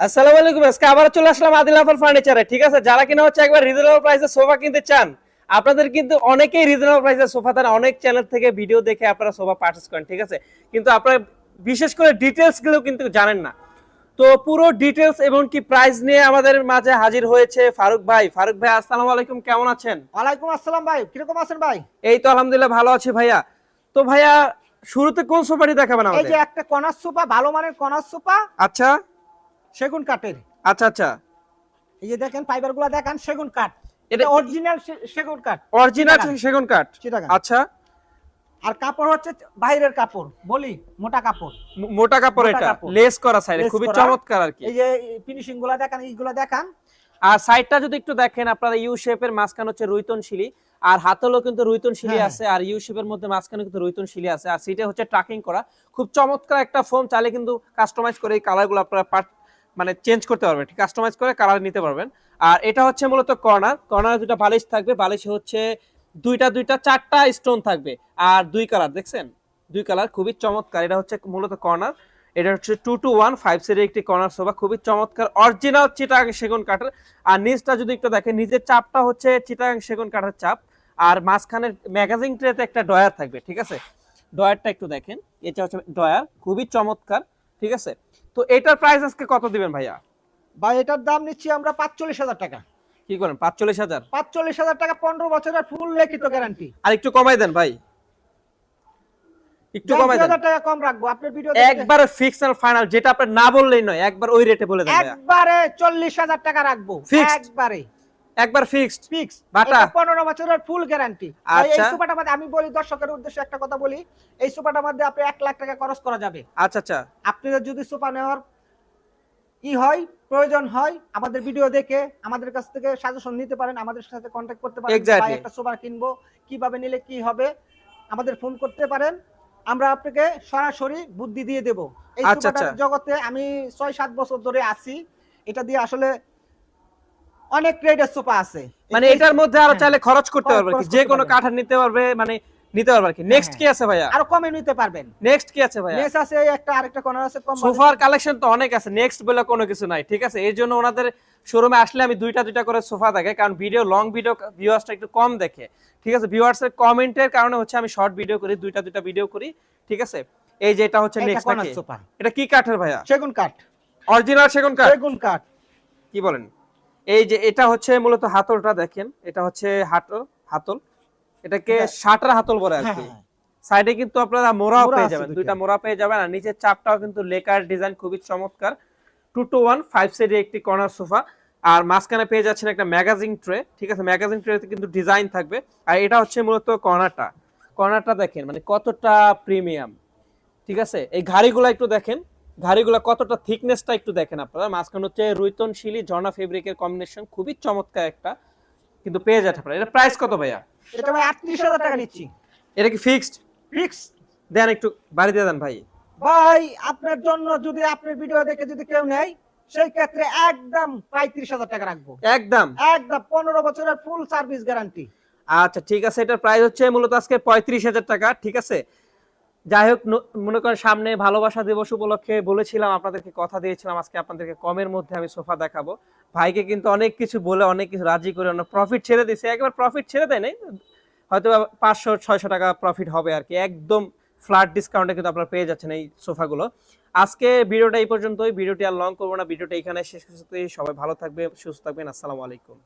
আসসালামু আলাইকুম আজকে আবার চলে আসলাম আদিল আফার ফার্নিচারে ঠিক আছে? যারা কিনা হচ্ছে একবার রিজনেবল প্রাইসে সোফা কিনতে চান আপনাদের কিন্তু অনেকেই রিজনেবল প্রাইসে সোফা তারা অনেক চ্যানেল থেকে ভিডিও দেখে আপনারা সোফা পারচেস করেন ঠিক আছে? কিন্তু আপনারা বিশেষ করে ডিটেলসগুলো কিন্তু জানেন না। তো পুরো ডিটেলস এবং কি প্রাইস নিয়ে আমাদের মাঝে হাজির হয়েছে ফারুক ভাই। ফারুক ভাই আসসালামু আলাইকুম কেমন আছেন? ওয়ালাইকুম আসসালাম ভাই কীরকম আছেন ভাই? এই তো আলহামদুলিল্লাহ ভালো আছি ভাইয়া। তো ভাইয়া শুরুতে কোন সোফাটি দেখাবেন এই আমাদের? যে একটা কনার সোফা ভালো মানের কনার সোফা আচ্ছা। সেগুন কাঠের। আচ্ছা আচ্ছা। এই যে দেখেন ফাইবারগুলা দেখেন সেগুন কাঠ। এটা অরিজিনাল সেগুন কাঠ। অরিজিনাল সেগুন কাঠ। আচ্ছা। আর কাপড় হচ্ছে বাইরের কাপড় বলি মোটা কাপড়। মোটা কাপড় এটা। লেস করা সাইডে খুবই চমৎকার আর কি। এই যে ফিনিশিংগুলা দেখান এইগুলা দেখান। আর সাইডটা যদি একটু দেখেন আপনারা ইউ শেপের মাঝখানে হচ্ছে রুইতন শিলি। আর হাতলও কিন্তু রুইতন শিলি হ্যাঁ। আছে আর ইউ শেপের মধ্যে মাঝখানে কিন্তু রুইতন শিলি আছে। আর সিটে হচ্ছে ট্রাকিং করা। খুব চমৎকার একটা ফোম চালে কিন্তু কাস্টমাইজ করে এই কালারগুলো আপনারা মানে চেঞ্জ করতে পারবেন কাস্টমাইজ করে কালার নিতে পারবেন। আর এটা হচ্ছে মূলত কর্নার কর্নারে দুটো বালিশ থাকবে বালিশ হচ্ছে দুইটা দুইটা, চারটা স্টোন থাকবে। আর দুই কালার দেখছেন? দুই কালার খুবই চমৎকার, এটা হচ্ছে মূলত কর্নার এটা হচ্ছে টু টু ওয়ান ফাইভ সিটের একটি কর্নার সোফা খুবই চমৎকার অরিজিনাল চিটাং সেগুন কাঠের। আর নিচটা যদি একটু দেখেন, নিজের চাপটা হচ্ছে চিটাং সেগুন কাঠের চাপ। আর মাঝখানের ম্যাগাজিন ট্রেতে একটা ডয়ার থাকবে, ঠিক আছে? ডয়ারটা একটু দেখেন, এটা হচ্ছে ডয়ার খুবই চমৎকার, ঠিক আছে? তো এটার প্রাইস আজকে কত দিবেন ভাইয়া? ভাই এটার দাম নিচ্ছি আমরা পাঁচচল্লিশ হাজার টাকা। কি করেন পাঁচচল্লিশ হাজার? পাঁচচল্লিশ হাজার টাকা পনেরো বছরের ফুল লিখিত গ্যারান্টি আর একটু কমাই দেন ভাই। একটু কমাই দেন। টাকা কম রাখব আপনার ভিডিও একবারে ফিক্স আর ফাইনাল যেটা আপনি না বললেই নয় একবার ওই রেটে বলে দেন একবারে চল্লিশ হাজার টাকা রাখব? একবারে। একবার ফিক্সড ফিক্স বাটা? পনেরো বছরের ফুল গ্যারান্টি এই আচ্ছা। মধ্যে আমি বলি দর্শকের উদ্দেশ্যে একটা কথা বলি এই সুপারটার মধ্যে আপনি এক লাখ টাকা খরচ করা যাবে আচ্ছা আচ্ছা আপনাদের যদি সুপার নেওয়ার ই হয় প্রয়োজন হয় আমাদের ভিডিও দেখে আমাদের কাছ থেকে সাজেশন নিতে পারেন আমাদের সাথে কন্ট্যাক্ট করতে পারেন ভাই একটা সুপার কিনবো কীভাবে নিলে কি হবে আমাদের ফোন করতে পারেন আমরা আপনাকে সরাসরি বুদ্ধি দিয়ে দেব এই আচ্ছা, সুপারটার আচ্ছা। জগতে আমি ছয় সাত বছর ধরে আছি এটা দিয়ে আসলে অনেক গ্রেডের সোফা আছে। মানে এটার মধ্যে আরও হ্যাঁ। চাইলে খরচ করতে পারবে যে কোনো। কাঠার নিতে পারবে মানে নিতে পারবে কি। নেক্সট হ্যাঁ। কি আছে ভাইয়া? আরও কমে নিতে পারবেন। নেক্সট কি আছে ভাইয়া? নেস আছে একটা আরেকটা কর্নার আছে কম সোফার কালেকশন তো অনেক আছে নেক্সট বলে কোনো কিছু নাই ঠিক আছে? এর জন্য ওনাদের শোরুমে আসলে আমি দুইটা দুইটা করে সোফা দেখে কারণ ভিডিও লং ভিডিও ভিউয়ার্সটা একটু কম দেখে ঠিক আছে? ভিউয়ার্সের কমেন্টের কারণে হচ্ছে আমি শর্ট ভিডিও করি দুইটা দুইটা ভিডিও করি ঠিক আছে? এই যে এটা হচ্ছে নেক্সট সোফা। এটা কি কাঠের ভাইয়া? সেগুন কাঠ। অরিজিনাল সেগুন কাঠ? সেগুন কাঠ। কি বলেন? এই যে এটা হচ্ছে মূলত হাতলটা দেখেন এটা হচ্ছে হাতল হাতল। এটাকে এটা- শাটার হাতল বলে আর হ্যাঁ, কি। হ্যাঁ। সাইডে কিন্তু আপনারা মোড়াও মোড়া পেয়ে যাবেন দুইটা। মোড়া পেয়ে যাবেন। আর নিচের চাপটাও কিন্তু লেকার ডিজাইন খুবই চমৎকার। টু টু ওয়ান ফাইভ সাইডে একটি কর্নার সোফা আর মাঝখানে পেয়ে যাচ্ছেন একটা ম্যাগাজিন ট্রে ঠিক আছে? ম্যাগাজিন ট্রেতে কিন্তু ডিজাইন থাকবে। আর এটা হচ্ছে মূলত কর্নারটা কর্নারটা দেখেন মানে কতটা প্রিমিয়াম ঠিক আছে? এই ঘাড়িগুলো একটু দেখেন। ঘাড়িগুলো কতটা থিকনেসটা একটু দেখেন আপনারা। মাঝখানে হচ্ছে রুইতন শিলি ঝর্ণা ফেব্রিকের কম্বিনেশন খুবই চমৎকার একটা কিন্তু পেয়ে যাচ্ছে আপনারা। এটা প্রাইস কত ভাইয়া? এটা আটত্রিশ হাজার টাকা নিচ্ছি। এটা কি ফিক্সড ফিক্স দেন একটু বাড়ি দিয়ে দেন ভাই। ভাই আপনার জন্য যদি আপনার ভিডিও দেখে যদি কেউ নেয় সেই ক্ষেত্রে একদম পঁয়ত্রিশ হাজার টাকা রাখব। একদম? একদম পনেরো বছরের ফুল সার্ভিস গ্যারান্টি আচ্ছা ঠিক আছে এটার প্রাইস হচ্ছে মূলত আজকে পঁয়ত্রিশ হাজার টাকা ঠিক আছে? যাই হোক মনে করেন সামনে ভালোবাসা দিবস উপলক্ষে বলেছিলাম, আপনাদেরকে কথা দিয়েছিলাম, আজকে আপনাদেরকে কমের মধ্যে আমি সোফা দেখাবো। ভাইকে কিন্তু অনেক কিছু বলে, অনেক কিছু রাজি করে, অনেক প্রফিট ছেড়ে দিছে একবার প্রফিট ছেড়ে দেয় নাই, হয়তো পাঁচশো, ছয়শো টাকা প্রফিট হবে আর কি। একদম ফ্ল্যাট ডিসকাউন্টে কিন্তু আপনারা পেয়ে যাচ্ছেন এই সোফাগুলো। আজকে ভিডিওটা এই পর্যন্তই। ভিডিওটি আর লং করব না, ভিডিওটা এখানে শেষ করতে সবাই ভালো থাকবে সুস্থ থাকবেন। আসসালামু আলাইকুম।